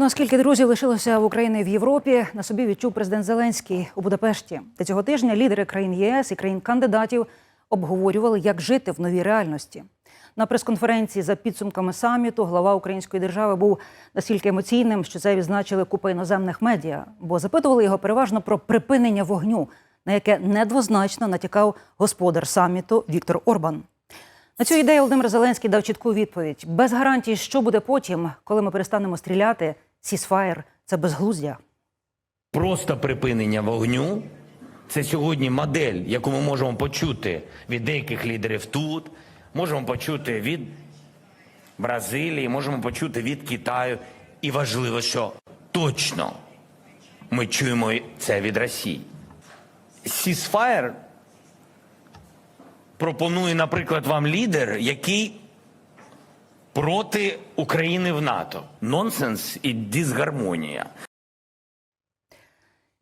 Ну а друзів лишилося в Україні в Європі, на собі відчув президент Зеленський у Будапешті. Та цього тижня лідери країн ЄС і країн-кандидатів обговорювали, як жити в новій реальності. На прес-конференції за підсумками саміту глава української держави був настільки емоційним, що це відзначили купа іноземних медіа, бо запитували його переважно про припинення вогню, на яке недвозначно натякав господар саміту Віктор Орбан. На цю ідею Володимир Зеленський дав чітку відповідь: без гарантії, що буде потім, коли ми перестанемо стріляти. Сісфаєр це безглуздя. Просто припинення вогню це сьогодні модель, яку ми можемо почути від деяких лідерів тут, можемо почути від Бразилії, можемо почути від Китаю. І важливо, що точно ми чуємо це від Росії. Сісфаєр пропонує, наприклад, вам лідер, який проти України в НАТО. Нонсенс і дисгармонія.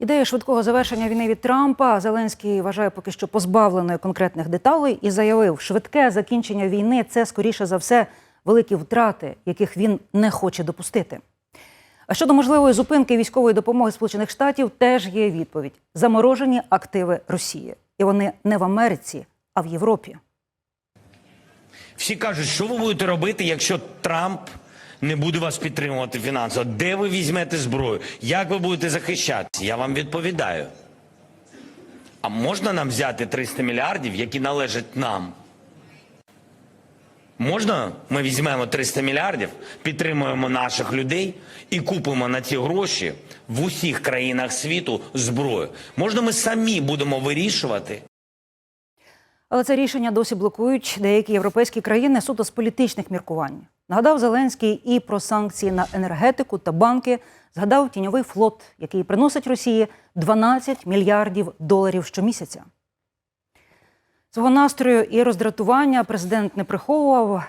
Ідея швидкого завершення війни від Трампа Зеленський вважає поки що позбавленою конкретних деталей і заявив, швидке закінчення війни це скоріше за все великі втрати, яких він не хоче допустити. А щодо можливої зупинки військової допомоги Сполучених Штатів теж є відповідь: заморожені активи Росії, і вони не в Америці, а в Європі. Всі кажуть, що ви будете робити, якщо Трамп не буде вас підтримувати фінансово? Де ви візьмете зброю? Як ви будете захищатися? Я вам відповідаю. А можна нам взяти 300 мільярдів, які належать нам? Можна ми візьмемо 300 мільярдів, підтримуємо наших людей і купимо на ці гроші в усіх країнах світу зброю? Можна ми самі будемо вирішувати, Але це рішення досі блокують деякі європейські країни суто з політичних міркувань. Нагадав Зеленський і про санкції на енергетику та банки. Згадав тіньовий флот, який приносить Росії 12 мільярдів доларів щомісяця. Свого настрою і роздратування президент не приховував.